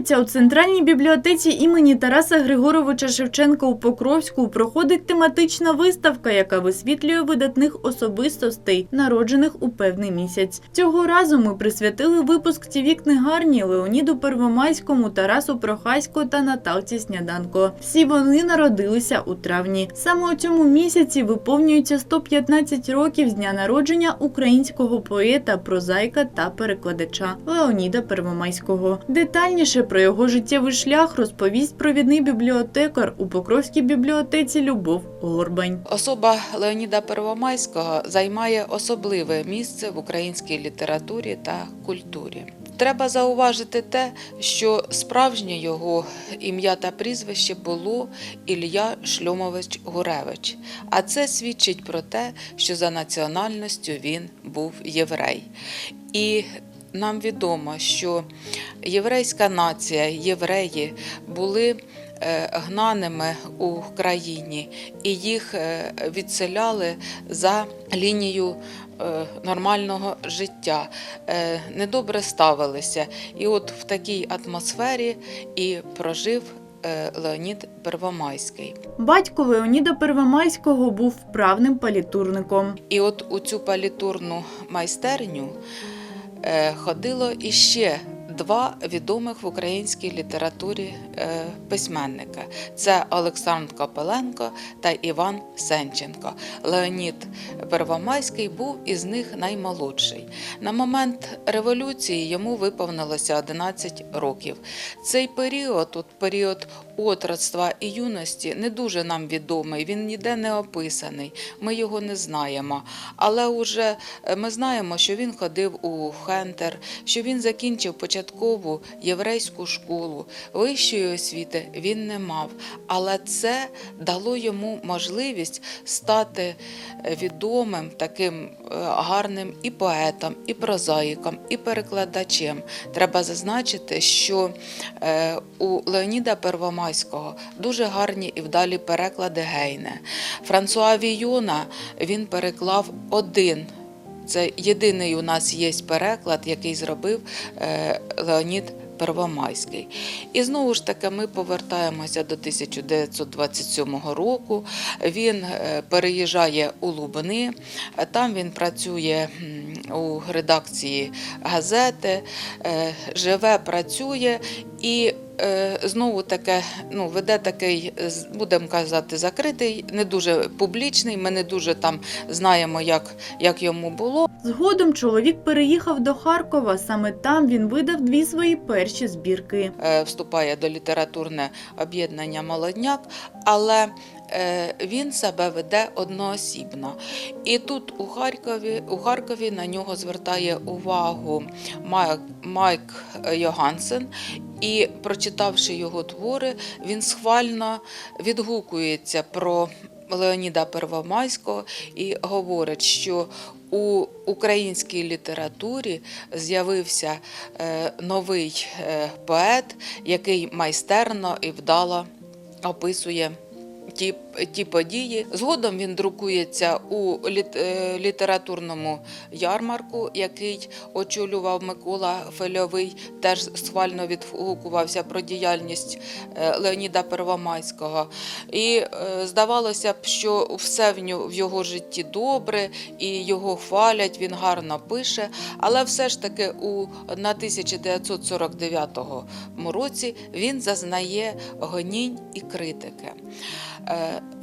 Місяця у центральній бібліотеці імені Тараса Григоровича Шевченка у Покровську проходить тематична виставка, яка висвітлює видатних особистостей, народжених у певний місяць. Цього разу ми присвятили випуск цієї книгарні Леоніду Первомайському, Тарасу Прохаську та Наталці Сняданко. Всі вони народилися у травні. Саме у цьому місяці виповнюється 115 років з дня народження українського поета, прозаїка та перекладача Леоніда Первомайського. Детальніше про його життєвий шлях розповість провідний бібліотекар у Покровській бібліотеці Любов Горбань. Особа Леоніда Первомайського займає особливе місце в українській літературі та культурі. Треба зауважити те, що справжнє його ім'я та прізвище було Ілля Шльомович Гуревич. А це свідчить про те, що за національністю він був єврей. І нам відомо, що єврейська нація, євреї були е, гнаними у країні, і їх е, відселяли за лінію е, нормального життя, недобре ставилися. І от в такій атмосфері і прожив Леонід Первомайський. Батько Леоніда Первомайського був вправним палітурником. І от у цю палітурну майстерню ходило іще два відомих в українській літературі е, письменника: це Олександр Копеленко та Іван Сенченко. Леонід Первомайський був із них наймолодший. На момент революції йому виповнилося 11 років. Цей період, от період отрочства і юності, не дуже нам відомий. Він ніде не описаний. Ми його не знаємо. Але уже е, ми знаємо, що він ходив у Хентер, що він закінчив початкову єврейську школу. Вищої освіти він не мав. Але це дало йому можливість стати е, відомим таким е, гарним і поетом, і прозаїком, і перекладачем. Треба зазначити, що у Леоніда Первомайського дуже гарні і вдалі переклади Гейне. Франсуа Війона він переклав один. Це єдиний у нас є переклад, який зробив е, Леонід Первомайський. І знову ж таки ми повертаємося до 1927 року. Він е, переїжджає у Лубни, там він працює у редакції газети, е, живе, працює і знову таке ну, веде такий, будемо казати, закритий, не дуже публічний. Ми не дуже там знаємо, як, як йому було. Згодом чоловік переїхав до Харкова. Саме там він видав дві свої перші збірки. Е, Вступає до літературне об'єднання Молодняк, але е, він себе веде одноосібно. І тут у Харкові, у Харкові на нього звертає увагу Майк, Майк Йогансен. І, прочитавши його твори, він схвально відгукується про Леоніда Первомайського і говорить, що у українській літературі з'явився е, новий е, поет, який майстерно і вдало описує. Ті, ті події. Згодом він друкується у е, літературному ярмарку, який очолював Микола Фельовий, теж схвально відгукувався про діяльність е, Леоніда Первомайського. І е, здавалося б, що все в його житті добре, і його хвалять, він гарно пише. Але все ж таки у на 1949 році він зазнає гонінь і критики.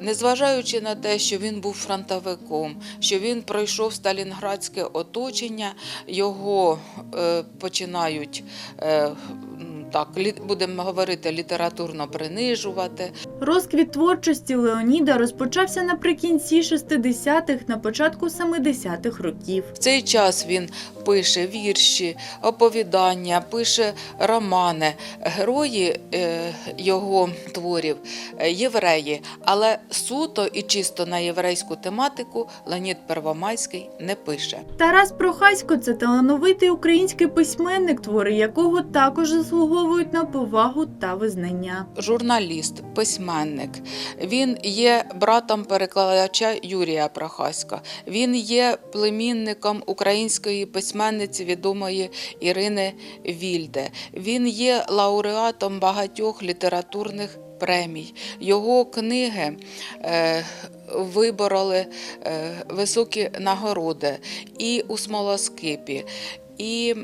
Незважаючи на те, що він був фронтовиком, що він пройшов сталінградське оточення, його е, починають. Е, так, будемо говорити, літературно принижувати. Розквіт творчості Леоніда розпочався наприкінці 60-х, на початку 70-х років. В цей час він пише вірші, оповідання, пише романи. Герої е, його творів е, євреї, але суто і чисто на єврейську тематику Леонід Первомайський не пише. Тарас Прохасько це талановитий український письменник, твори якого також заслуговують на повагу та визнання. журналіст, письменник. Він є братом перекладача Юрія Прохаська. Він є племінником української письменниці письменниці відомої Ірини Вільде. Він є лауреатом багатьох літературних премій. Його книги е, вибороли е, високі нагороди і у смолоскипі. І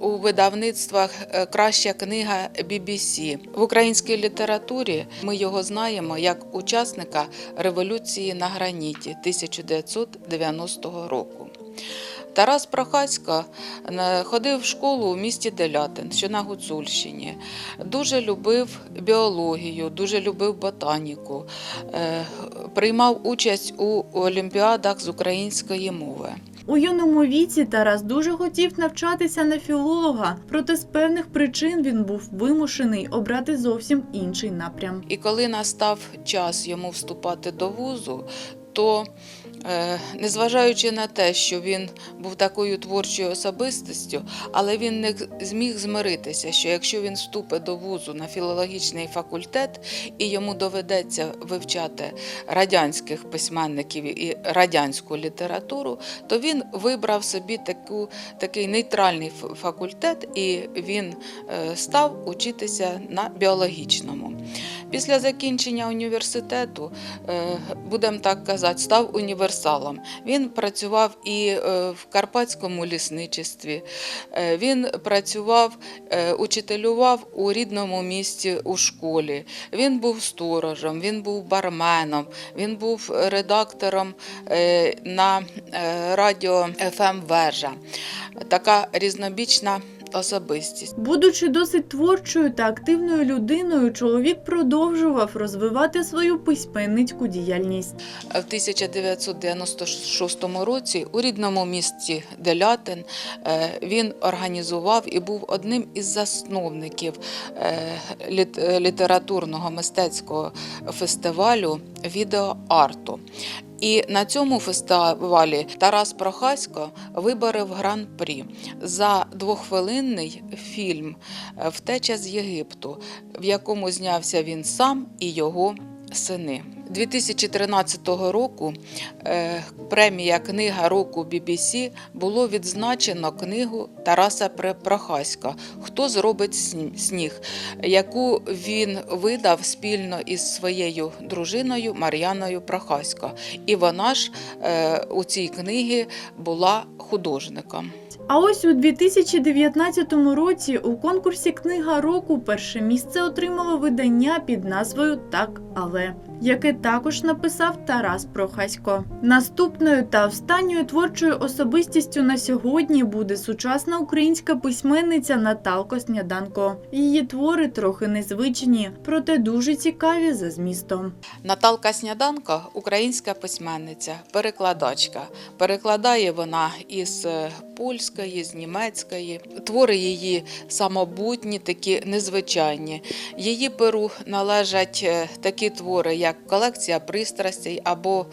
у видавництвах е, краща книга BBC. В українській літературі ми його знаємо як учасника революції на граніті 1990 року. Тарас Прохасько е, ходив в школу у місті Делятин, що на Гуцульщині. Дуже любив біологію, дуже любив ботаніку, е, приймав участь у олімпіадах з української мови. У юному віці Тарас дуже хотів навчатися на філолога, проте з певних причин він був вимушений обрати зовсім інший напрям. І коли настав час йому вступати до вузу, то незважаючи на те, що він був такою творчою особистістю, але він не зміг змиритися, що якщо він вступить до вузу на філологічний факультет і йому доведеться вивчати радянських письменників і радянську літературу, то він вибрав собі таку, такий нейтральний факультет і він е, став учитися на біологічному. Після закінчення університету, е, будемо так казати, став універсалом. Він працював і е, в карпатському лісничестві. Е, Він працював, учителював у рідному місті у школі. Він був сторожем, він був барменом, він був редактором на радіо ФМ Вежа. Така різнобічна особистість. Будучи досить творчою та активною людиною, чоловік продовжував розвивати свою письменницьку діяльність. В 1996 році у рідному місті Делятин е, він організував і був одним із засновників е, літературного мистецького фестивалю відеоарту. І на цьому фестивалі Тарас Прохасько виборив гран-прі. За двохвилинний фільм Втеча з Єгипту, в якому знявся він сам і його сини. 2013 року е, премія Книга року BBC було відзначено книгу Тараса Прохаська Хто зробить сніг, яку він видав спільно із своєю дружиною Мар'яною Прохасько. І вона ж е, у цій книгі була художником. А ось у 2019 році у конкурсі Книга року перше місце отримало видання під назвою Так, але яке також написав Тарас Прохасько. Наступною та останньою творчою особистістю на сьогодні буде сучасна українська письменниця Наталко Сняданко. Її твори трохи незвичні, проте дуже цікаві за змістом. Наталка Сняданко українська письменниця, перекладачка. Перекладає вона із е, польської, з німецької. Твори її самобутні, такі незвичайні. Її перу належать е, такі твори, як колекція пристрастей або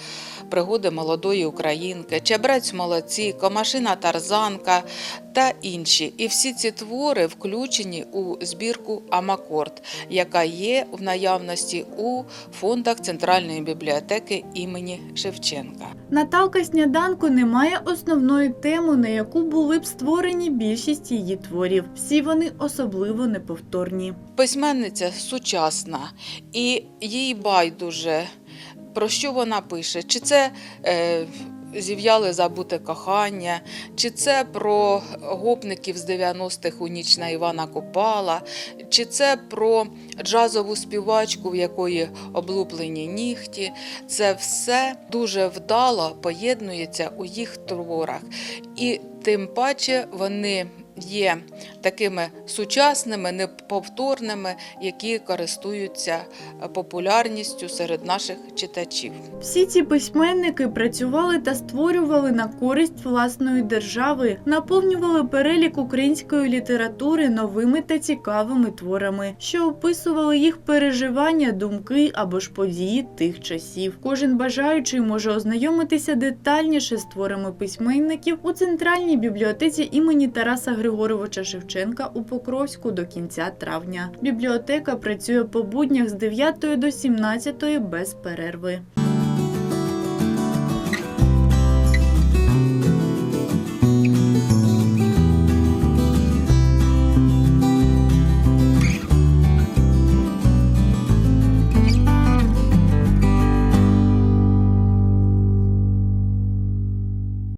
пригоди молодої українки, Чебрець молодці, Комашина Тарзанка та інші. І всі ці твори включені у збірку Амакорд, яка є в наявності у фондах Центральної бібліотеки імені Шевченка. Наталка Сняданко не має основної теми, на яку були б створені більшість її творів. Всі вони особливо неповторні. Письменниця сучасна і їй байдуже. Про що вона пише? Чи це е, зів'яле забуте кохання, чи це про гопників з 90-х у ніч на Івана Купала, чи це про джазову співачку, в якої облуплені нігті. Це все дуже вдало поєднується у їх творах. І тим паче вони є такими сучасними, неповторними, які користуються е, популярністю серед наших читачів. Всі ці письменники працювали та створювали на користь власної держави, наповнювали перелік української літератури новими та цікавими творами, що описували їх переживання, думки або ж події тих часів. Кожен бажаючий може ознайомитися детальніше з творами письменників у центральній бібліотеці імені Тараса Григоровича Шевченка у Покровську до кінця травня. Бібліотека працює по буднях з 9 до 17 без перерви.